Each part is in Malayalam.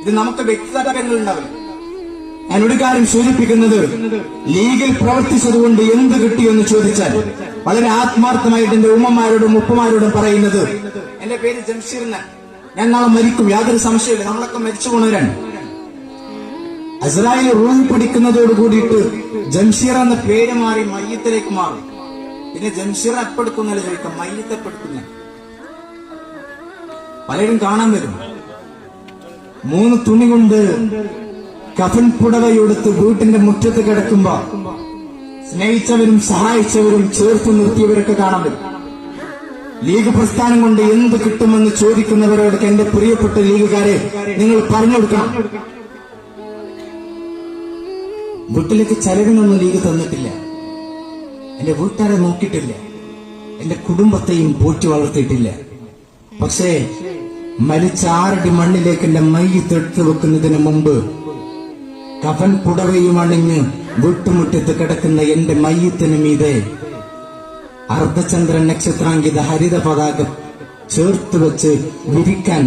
ഇത് നമുക്ക് വ്യക്തിഗത ഉണ്ടാവില്ല ഞാൻ ഒരു കാര്യം സൂചിപ്പിക്കുന്നത് ലീഗിൽ പ്രവർത്തിച്ചതുകൊണ്ട് എന്ത് കിട്ടിയെന്ന് ചോദിച്ചാൽ വളരെ ആത്മാർത്ഥമായിട്ട് എന്റെ ഉമ്മമാരോടും ഉപ്പമാരോടും പറയുന്നത് എന്റെ പേര് ജംഷീറിന് ഞാൻ നാളെ മരിക്കും യാതൊരു സംശയമില്ല നമ്മളൊക്കെ മരിച്ചു പോണവരാണ്. അസ്രായേൽ റൂഹ് പിടിക്കുന്നതോട് കൂടിയിട്ട് ജംഷീർ എന്ന പേര് മാറി മയ്യത്തിലേക്ക് മാറും. പിന്നെ ജംഷീർ എപ്പെടുക്കുന്നില്ല ചോദിക്കാം. മയ്യത്ത് എപ്പെടുക്കുന്ന പലരും കാണാൻ വരും. മൂന്ന് തുണി കൊണ്ട് കഫൻ പുടവയെടുത്ത് വീട്ടിന്റെ മുറ്റത്ത് കിടക്കുമ്പോ സ്നേഹിച്ചവരും സഹായിച്ചവരും ചേർത്ത് നിർത്തിയവരൊക്കെ കാണാൻ വരും. ലീഗ് പ്രസ്ഥാനം കൊണ്ട് എന്ത് കിട്ടുമെന്ന് ചോദിക്കുന്നവരോടൊക്കെ എന്റെ പ്രിയപ്പെട്ട ലീഗുകാരെ നിങ്ങൾ പറഞ്ഞു കൊടുക്കണം. വീട്ടിലേക്ക് ചെലവിനൊന്നും ലീഗ് തന്നിട്ടില്ല. എന്റെ വീട്ടുകാരെ നോക്കിയിട്ടില്ല. എന്റെ കുടുംബത്തെയും പോറ്റി വളർത്തിയിട്ടില്ല. പക്ഷേ മരിച്ച ആറടി മണ്ണിലേക്ക് എന്റെ മയ്യത്തെടുത്ത് വെക്കുന്നതിന് മുമ്പ് കഫൻ പുടവയും അണിഞ്ഞ് വീട്ടുമുറ്റത്ത് കിടക്കുന്ന എന്റെ മയ്യത്തിന് മീതെ അർദ്ധചന്ദ്രൻ നക്ഷത്രാങ്കിത ഹരിത പതാക ചേർത്ത് വെച്ച് വിരിക്കാൻ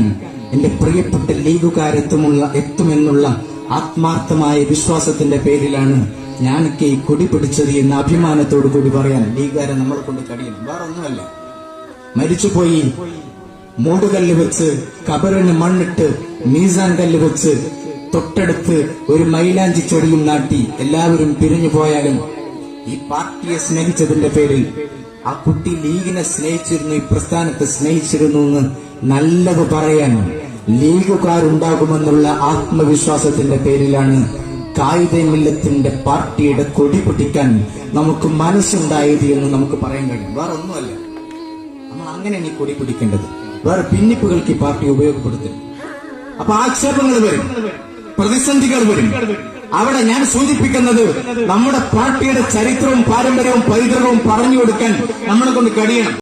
എന്റെ പ്രിയപ്പെട്ട ലീഗുകാരെത്തുമുള്ള എത്തുമെന്നുള്ള ആത്മാർത്ഥമായ വിശ്വാസത്തിന്റെ പേരിലാണ് ഞാനൊക്കെ ഈ കൊടി പിടിച്ചത് എന്ന അഭിമാനത്തോടു കൂടി പറയാൻ ലീഗാരെ നമ്മളെ കൊണ്ട് കഴിയണം. വേറെ ഒന്നുമല്ല. മരിച്ചുപോയി. മൂടുകല്ല് വെച്ച് കബറിന് മണ്ണിട്ട് മീസാൻ കല്ല് വെച്ച് തൊട്ടടുത്ത് ഒരു മൈലാഞ്ചി ചെടിയും നാട്ടി എല്ലാവരും പിരിഞ്ഞു പോയാലും ഈ പാർട്ടിയെ സ്നേഹിച്ചതിന്റെ പേരിൽ ആ കുട്ടി ലീഗിനെ സ്നേഹിച്ചിരുന്നു ഈ പ്രസ്ഥാനത്തെ സ്നേഹിച്ചിരുന്നു എന്ന് നല്ലത് പറയാൻ ലീഗുകാരുണ്ടാകുമെന്നുള്ള ആത്മവിശ്വാസത്തിന്റെ പേരിലാണ് കായികമില്ലത്തിന്റെ പാർട്ടിയുടെ കൊടി പൊട്ടിക്കാൻ നമുക്ക് മനസ്സുണ്ടായത് എന്ന് നമുക്ക് പറയാൻ കഴിയും. വേറെ ഒന്നുമല്ല. നമ്മൾ അങ്ങനെയാണ് ഈ കൊടി പിടിക്കേണ്ടത് വേറെ ഭിന്നിപ്പുകൾക്ക് ഈ പാർട്ടി ഉപയോഗപ്പെടുത്തരുത് അപ്പൊ ആക്ഷേപങ്ങൾ വരും. പ്രതിസന്ധികൾ വരും. അവിടെ ഞാൻ സൂചിപ്പിക്കുന്നത് നമ്മുടെ പാർട്ടിയുടെ ചരിത്രവും പാരമ്പര്യവും പൈതൃകവും പറഞ്ഞു കൊടുക്കാൻ നമ്മളെ കൊണ്ട് കഴിയണം.